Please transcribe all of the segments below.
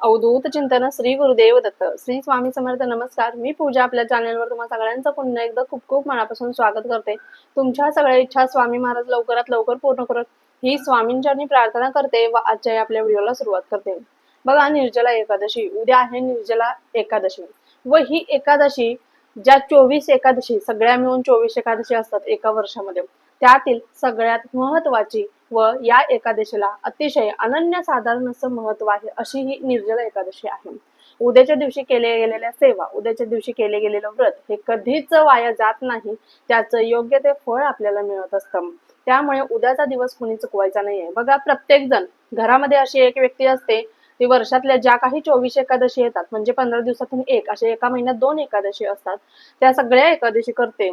अवधूत चिंतन श्री गुरुदेव दत्त. श्री स्वामी समर्थ नमस्कार. मी पूजा आपल्या चॅनलवर तुम्हा सगळ्यांचं पुन्हा एकदा खूप खूप मनापासून स्वागत करते. तुमच्या सगळ्या इच्छा स्वामी महाराज लवकरात लवकर पूर्ण करत ही स्वामींच्या प्रार्थना करते व आजच्या आपल्या व्हिडिओला सुरुवात करते. बघा निर्जला एकादशी. उद्या आहे निर्जला एकादशी. व ही एकादशी ज्या चोवीस एकादशी सगळ्या मिळून चोवीस एकादशी असतात एका वर्षामध्ये. त्यातील सगळ्यात महत्वाची व या एकादशीला अतिशय अनन्यसाधारण असं महत्त्व आहे अशी ही निर्जला एकादशी आहे. उद्याच्या दिवशी केले गेलेल्या सेवा उद्याच्या दिवशी केले गेलेलं व्रत हे कधीच वाया जात नाही त्याचं योग्य ते फळ आपल्याला मिळत असतं. त्यामुळे उद्याचा दिवस कुणी चुकवायचा नाहीये. बघा प्रत्येक जण घरामध्ये अशी एक व्यक्ती असते ती वर्षातल्या ज्या काही चोवीस एकादशी येतात म्हणजे पंधरा दिवसातून एक असे एका महिन्यात दोन एकादशी असतात त्या सगळ्या एकादशी करते.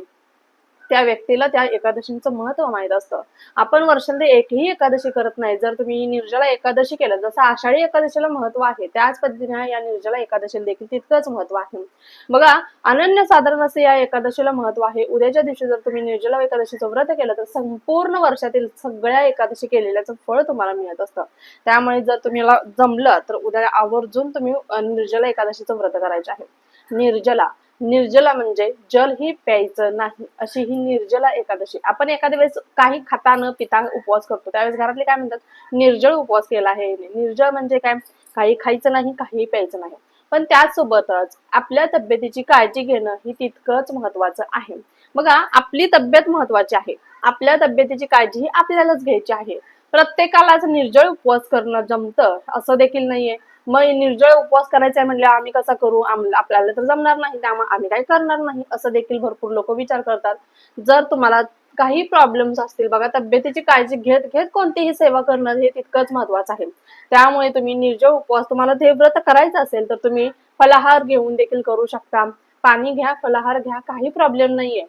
त्या व्यक्तीला त्या एकादशीचं महत्त्व माहीत असतं. आपण वर्षांमध्ये एकही एकादशी करत नाही. जर तुम्ही निर्जला एकादशी केलं जसं आषाढी एकादशीला महत्त्व आहे त्याच पद्धतीने या निर्जला एकादशीला देखील तितकंच महत्त्व आहे. बघा अनन्य साधारण असे या एकादशीला महत्त्व आहे. उद्याच्या दिवशी जर तुम्ही निर्जला एकादशीचं व्रत केलं तर संपूर्ण वर्षातील सगळ्या एकादशी केलेल्याचं फळ तुम्हाला मिळत असतं. त्यामुळे जर तुम्हाला जमलं तर उद्या आवर्जून तुम्ही निर्जला एकादशीचं व्रत करायचे आहे. निर्जला. निर्जला म्हणजे जल ही प्यायचं नाही अशी ही निर्जला एकादशी. आपण एखाद्या वेळेस काही खाता न पिता उपवास करतो त्यावेळेस घरातले काय म्हणतात? निर्जळ उपवास केला आहे निर्जळ म्हणजे काय? काही खायचं नाही काही प्यायचं नाही. पण त्याचसोबतच आपल्या तब्येतीची काळजी घेणं ही तितकंच महत्वाचं आहे. बघा आपली तब्येत महत्वाची आहे. आपल्या तब्येतीची काळजी ही आपल्यालाच घ्यायची आहे. प्रत्येकालाच निर्जळ उपवास करणं जमतं असं देखील नाहीये. मग निर्जळ उपवास करायचा आहे म्हणजे आम्ही कसा करू? आपल्याला तर जमणार नाही. त्यामुळे आम्ही काही करणार नाही असं देखील भरपूर लोक विचार करतात. जर तुम्हाला काही प्रॉब्लेम्स असतील बघा तब्येतीची काळजी घेत घेत कोणतीही सेवा करणं हे तितकंच महत्वाचं आहे. त्यामुळे तुम्ही निर्जळ उपवास तुम्हाला ते व्रत करायचं असेल तर तुम्ही फलाहार घेऊन देखील करू शकता. पाणी घ्या फलाहार घ्या काही प्रॉब्लेम नाहीये.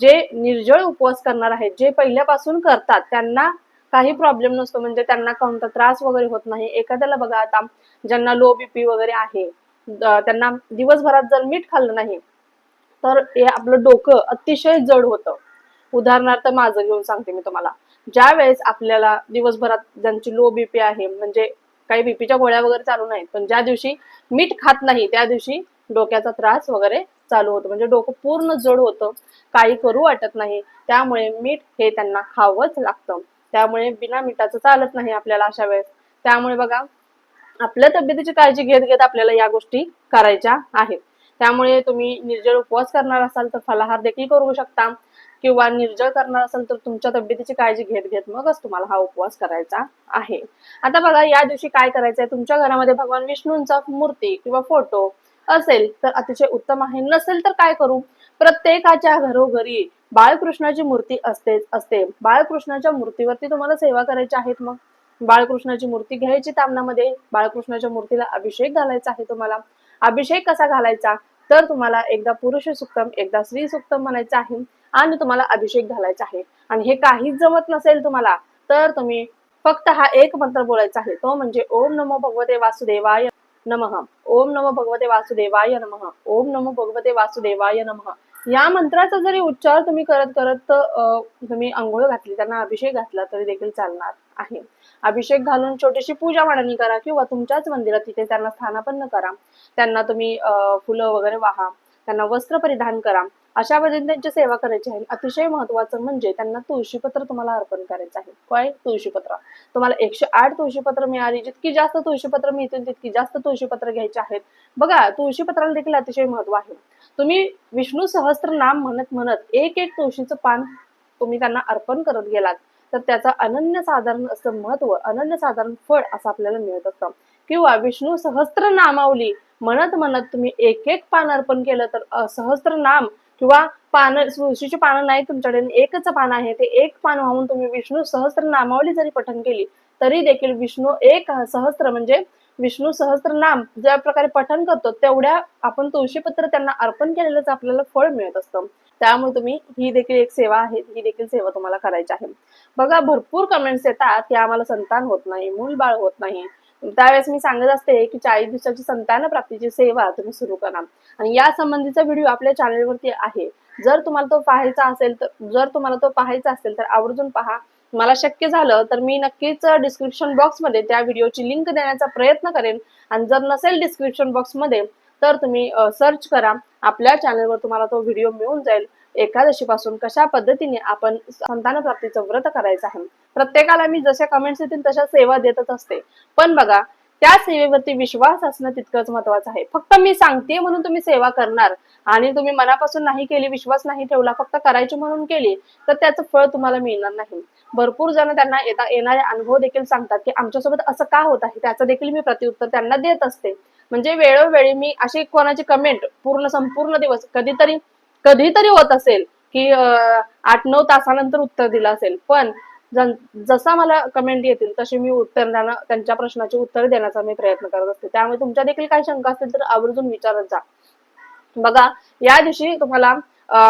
जे निर्जळ उपवास करणार आहेत जे पहिल्यापासून करतात त्यांना काही प्रॉब्लेम नसतो. म्हणजे त्यांना कोणता त्रास वगैरे होत नाही. एखाद्याला बघा आता ज्यांना लो बीपी वगैरे आहे त्यांना दिवसभरात जर मीठ खाल्लं नाही तर हे आपलं डोकं अतिशय जड होतं. उदाहरणार्थ माझं घेऊन सांगते मी तुम्हाला. ज्या वेळेस आपल्याला दिवसभरात ज्यांची लो बीपी आहे म्हणजे काही बीपीच्या गोळ्या वगैरे चालू नाहीत पण ज्या दिवशी मीठ खात नाही त्या दिवशी डोक्याचा त्रास वगैरे चालू होतो. म्हणजे डोकं पूर्ण जड होतं. काही करू वाटत नाही. त्यामुळे मीठ हे त्यांना खावंच लागतं. त्यामुळे बिना मिठाचं चालत नाही आपल्याला अशा वेळेस. त्यामुळे बघा आपल्या तब्येतीची काळजी घेत घेत आपल्याला या गोष्टी करायच्या आहेत. त्यामुळे तुम्ही निर्जळ उपवास करणार असाल तर फलाहार देखील करू शकता. किंवा निर्जळ करणार असाल तर तुमच्या तब्येतीची काळजी घेत घेत मगच तुम्हाला हा उपवास करायचा आहे. आता बघा या दिवशी काय करायचंय? तुमच्या घरामध्ये भगवान विष्णूंचा मूर्ती किंवा फोटो असेल तर अतिशय उत्तम आहे. नसेल तर काय करू? प्रत्येकाच्या घरोघरी बाळकृष्णाची मूर्ती असतेच असते. बाळकृष्णाच्या मूर्तीवरती तुम्हाला सेवा करायची आहेत मग? बाळकृष्णाची मूर्ती घ्यायची तामणामध्ये बाळकृष्णाच्या मूर्तीला अभिषेक घालायचा आहे तुम्हाला. अभिषेक कसा घालायचा? तर तुम्हाला एकदा पुरुष सुक्तम एकदा स्त्री सुक्तम म्हणायचं आहे आणि तुम्हाला अभिषेक घालायचा आहे. आणि हे काहीच जमत नसेल तुम्हाला तर तुम्ही फक्त हा एक मंत्र बोलायचा आहे. तो म्हणजे ओम नमो भगवते वासुदेवाय नमः. ओम नमो भगवते वासुदेवाय नमः. ओम नमो भगवते वासुदेवाय नमः. या मंत्राचा जरी उच्चार तुम्ही करत करत अं, तुम्ही आंघोळ घातली त्यांना अभिषेक घातला तरी देखील चालणार आहे. अभिषेक घालून छोटीशी पूजा मांडणी करा किंवा तुमच्याच मंदिरात तिथे त्यांना स्थानापन्न करा. त्यांना तुम्ही अं, फुलं वगैरे वाहा. त्यांना वस्त्र परिधान करा. अशा पद्धतीने त्यांची सेवा करायची आहे. अतिशय महत्वाचं म्हणजे त्यांना तुळशीपत्र तुम्हाला अर्पण करायचं आहे. काय तुळशीपत्र. तुम्हाला एकशे आठ तुळशीपत्र मिळाली. जितकी जास्त तुळशीपत्र मिळतील तितकी जास्त तुळशीपत्र घ्यायची आहेत. बघा तुळशीपत्राला देखील अतिशय महत्त्व आहे. तुम्ही विष्णू सहस्त्र नाम म्हणत म्हणत एक एक तुळशीचं पान तुम्ही त्यांना अर्पण करत गेलात तर त्याचं अनन्यसाधारण असं महत्त्व अनन्यसाधारण फळ असं आपल्याला मिळत असतं. किंवा विष्णू सहस्त्र नामावली म्हणत म्हणत तुम्ही एक एक पान अर्पण केलं तर सहस्त्र नाम किंवा पान तुळशीची पानं नाही तुमच्याकडे एकच पान आहे ते एक पान वाहून तुम्ही विष्णू सहस्त्र नामावली जरी पठन केली तरी देखील विष्णू एक सहस्त्र म्हणजे विष्णू सहस्त्र नाम ज्या प्रकारे पठन करतो तेवढ्या आपण तुळशीपत्र त्यांना अर्पण केलेलंच आपल्याला फळ मिळत असतं. त्यामुळे तुम्ही ही देखील एक सेवा आहे ही देखील सेवा तुम्हाला करायची आहे. बघा भरपूर कमेंट्स येतात की आम्हाला संतान होत नाही मूल बाळ होत नाही. त्यावेळेस मी सांगत असते की चाळीस दिवसाची संतान प्राप्तीची सेवा तुम्ही सुरू करा. आणि या संबंधीचा व्हिडिओ आपल्या चॅनलवरती आहे. जर तुम्हाला तो पाहायचा असेल तर जर तुम्हाला तो पाहायचा असेल तर आवर्जून पहा. मला शक्य झालं तर मी नक्कीच डिस्क्रिप्शन बॉक्समध्ये त्या व्हिडिओची लिंक देण्याचा प्रयत्न करेन. आणि जर नसेल डिस्क्रिप्शन बॉक्समध्ये तर तुम्ही सर्च करा. आपल्या चॅनलवर तुम्हाला तो व्हिडिओ मिळून जाईल. एकादशी पासून कशा पद्धतीने आपण संतान प्राप्तीचं व्रत करायचं आहे? प्रत्येकाला मी जशा कमेंट्स येतील तशा सेवा देतच असते. पण बघा त्या सेवेवरती विश्वास असणं तितकंच महत्वाचं आहे. फक्त मी सांगते म्हणून तुम्ही सेवा करणार आणि तुम्ही मनापासून नाही केली विश्वास नाही ठेवला फक्त करायची म्हणून केली तर त्याचं फळ तुम्हाला मिळणार नाही. भरपूर जण त्यांना येता येणारे अनुभव देखील सांगतात की आमच्यासोबत असं का होत आहे? त्याचं देखील मी प्रत्युत्तर त्यांना देत असते. म्हणजे वेळोवेळी मी अशी कोणाची कमेंट पूर्ण संपूर्ण दिवस कधीतरी कधीतरी होत असेल की आठ नऊ तासानंतर उत्तर दिलं असेल. पण जसा मला कमेंट येतील तशी मी उत्तर त्यांच्या प्रश्नाची उत्तर देण्याचा मी प्रयत्न करत असते. त्यामुळे तुमच्या देखील काही शंका असतील तर आवर्जून विचारत जा. बघा या दिवशी तुम्हाला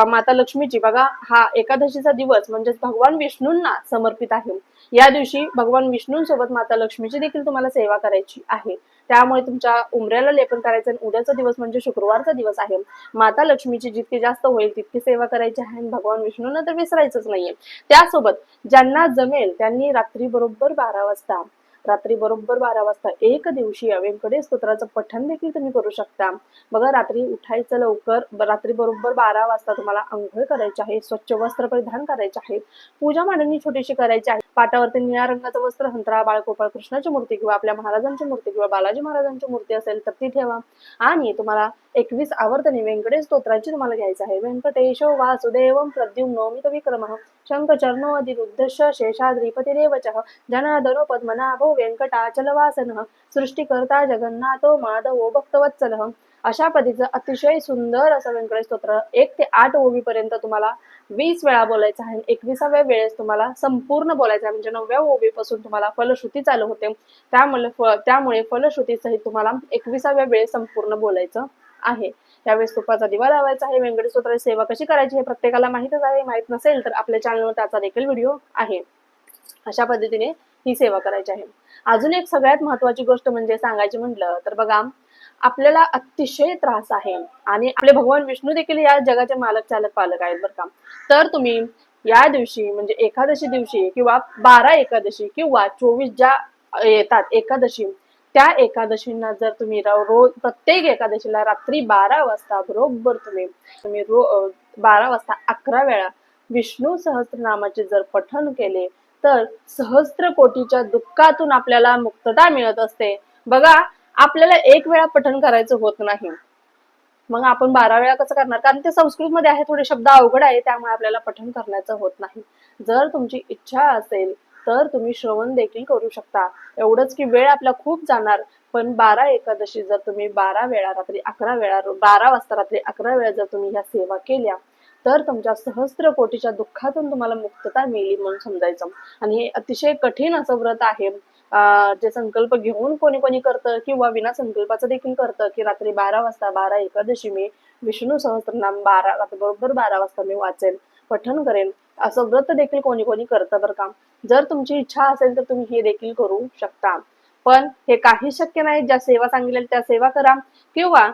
माता लक्ष्मीची बघा हा एकादशीचा दिवस म्हणजेच भगवान विष्णूंना समर्पित आहे. या दिवशी भगवान विष्णूंसोबत माता लक्ष्मीची देखील तुम्हाला सेवा करायची आहे. त्यामुळे तुमच्या उमऱ्याला लेपन करायचं आणि उद्याचा दिवस म्हणजे शुक्रवारचा दिवस आहे. माता लक्ष्मीची जितकी जास्त होईल तितकी सेवा करायची आहे आणि भगवान विष्णूंना तर विसरायचंच नाहीये. त्यासोबत ज्यांना जमेल त्यांनी रात्री बरोबर बारा वाजता रात्री बरोबर बारा वाजता एक दिवशी अवेंकडे स्तोत्राचं पठण देखील तुम्ही करू शकता. बघा रात्री उठायचं लवकर रात्री बरोबर बारा वाजता तुम्हाला आंघोळ करायची आहे स्वच्छ वस्त्र परिधान करायचे आहे पूजा मांडणी छोटीशी करायची आहे. पाटावरती निळ्या रंगाचं वस्त्र हंतरा बाळगोपाळ कृष्णाची मूर्ती किंवा आपल्या महाराजांची मूर्ती किंवा बालाजी महाराजांची मूर्ती असेल तर ती ठेवा. आणि तुम्हाला एकवीस आवर्तने व्यंकटेश स्तोत्राची तुम्हाला घ्यायचं आहे. व्यंकटेशो वासुदेव प्रद्युम्नो मित विक्रम शंख चरणो अधिरुद्धश शेषाद्रिपतिरेव च पद्मनाभो व्यंकटाचलवासन सृष्टिकर्ता जगन्नाथो माधवो भक्तवत्सल। अशा पद्धतीचं अतिशय सुंदर असं व्यंकटेश स्तोत्र एक ते आठ ओवीपर्यंत तुम्हाला वीस वेळा बोलायचं आहे. एकविसाव्या वेळेस तुम्हाला संपूर्ण बोलायचं आहे. म्हणजे नवव्या ओवीपासून तुम्हाला फलश्रुती चालू होते. त्यामुळे त्यामुळे फलश्रुती सहित तुम्हाला एकविसाव्या वेळेस संपूर्ण बोलायचं आहे. त्यावेळेस तुपाचा दिवा लावायचा आहे. व्यंकटेश्वराची सेवा कशी करायची हे प्रत्येकाला माहितच आहे. माहीत नसेल तर आपल्या चॅनलवर त्याचा देखील व्हिडिओ आहे. अशा पद्धतीने ही सेवा करायची आहे. अजून एक सगळ्यात महत्वाची गोष्ट म्हणजे सांगायची म्हटलं तर बघा आपल्याला अतिशय त्रास आहे. आणि आपले भगवान विष्णू देखील या जगाचे मालक चालक पालक आहेत बरं का. तर तुम्ही या दिवशी म्हणजे एकादशी दिवशी किंवा बारा एकादशी किंवा चोवीस ज्या येतात एकादशी त्या एकादशींना जर तुम्ही रोज प्रत्येक एकादशीला रात्री बारा वाजता बरोबर तुम्ही तुम्ही रो बारा वाजता अकरा वेळा विष्णू सहस्त्रनामाचे जर पठण केले तर सहस्त्र कोटीच्या दुःखातून आपल्याला मुक्तता मिळत असते. बघा आपल्याला एक वेळा पठण करायचं होत नाही. मग आपण बारा वेळा कसं करणार? कारण ते संस्कृत मध्ये आहे थोडे शब्द अवघड आहे त्यामुळे आपल्याला पठण करण्याचं होत नाही. जर तुमची इच्छा असेल तर तुम्ही श्रवण देखील करू शकता. एवढंच की वेळ आपला खूप जाणार. पण बारा एकादशी जर तुम्ही बारा वेळा रात्री अकरा वेळा बारा वाजता रात्री अकरा वेळा जर तुम्ही ह्या सेवा केल्या तर तुमच्या सहस्त्र कोटीच्या दुःखातून तुम्हाला मुक्तता मिळेल म्हणून समजायचं. आणि हे अतिशय कठीण असं व्रत आहे. जे संकल्प घेऊन कोणी कोणी करतं किंवा विना संकल्पाचं देखील करतं की रात्री बारा वाजता बारा एकादशी मी विष्णू सहस्त्रनाम बारा रात्री बरोबर बारा वाजता मी वाचेन पठण करेन. असं व्रत देखील कोणी कोणी करतं बरं का. जर तुमची इच्छा असेल तर तुम्ही हे देखील करू शकता. पण हे काही शक्य नाही ज्या सेवा सांगितल्या त्या सेवा करा. किंवा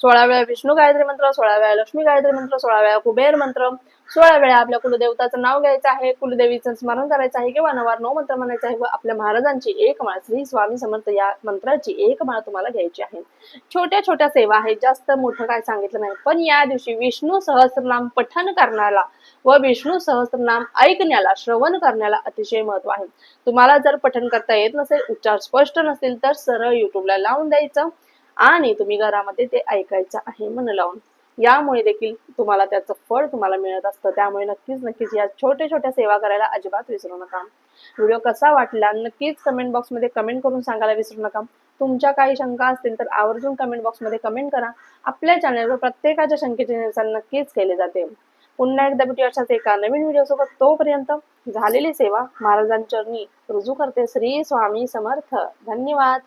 सोळा वेळा विष्णू गायत्री मंत्र सोळा वेळा लक्ष्मी गायत्री मंत्र सोळा वेळा कुबेर मंत्र सोळा वेळा आपल्या कुलदेवताचं नाव घ्यायचं आहे कुलदेवीचं स्मरण करायचं आहे किंवा नवार नऊ मंत्र म्हणायचं आहे व आपल्या महाराजांची एक माळ श्री स्वामी समर्थ या मंत्राची एक माळ तुम्हाला घ्यायची आहे. छोट्या छोट्या सेवा आहेत जास्त मोठं काय सांगितलं नाही पण या दिवशी विष्णू सहस्रनाम पठन करण्याला व विष्णू सहस्रनाम ऐकण्याला श्रवण करण्याला अतिशय महत्त्व आहे. तुम्हाला जर पठन करता येत नसेल उच्चार स्पष्ट नसतील तर सरळ युट्यूबला लावून द्यायचं आणि तुम्ही घरामध्ये ते ऐकायचं आहे मन लावून. यामुळे देखील तुम्हाला त्याचं फळ तुम्हाला मिळत असतं. त्यामुळे नक्कीच नक्कीच या छोट्या छोट्या सेवा करायला अजिबात विसरू नका. व्हिडिओ कसा वाटला नक्कीच कमेंट बॉक्समध्ये कमेंट करून सांगायला विसरू नका. तुमच्या काही शंका असतील तर आवर्जून कमेंट बॉक्समध्ये कमेंट करा. आपल्या चॅनलवर प्रत्येकाच्या शंकेचे निरसन नक्कीच केले जाते. पुन्हा एकदा भेटू अशाच एका नवीन व्हिडिओसोबत तोपर्यंत झालेली सेवा महाराजांचरणी रुजू करते श्री स्वामी समर्थ. धन्यवाद.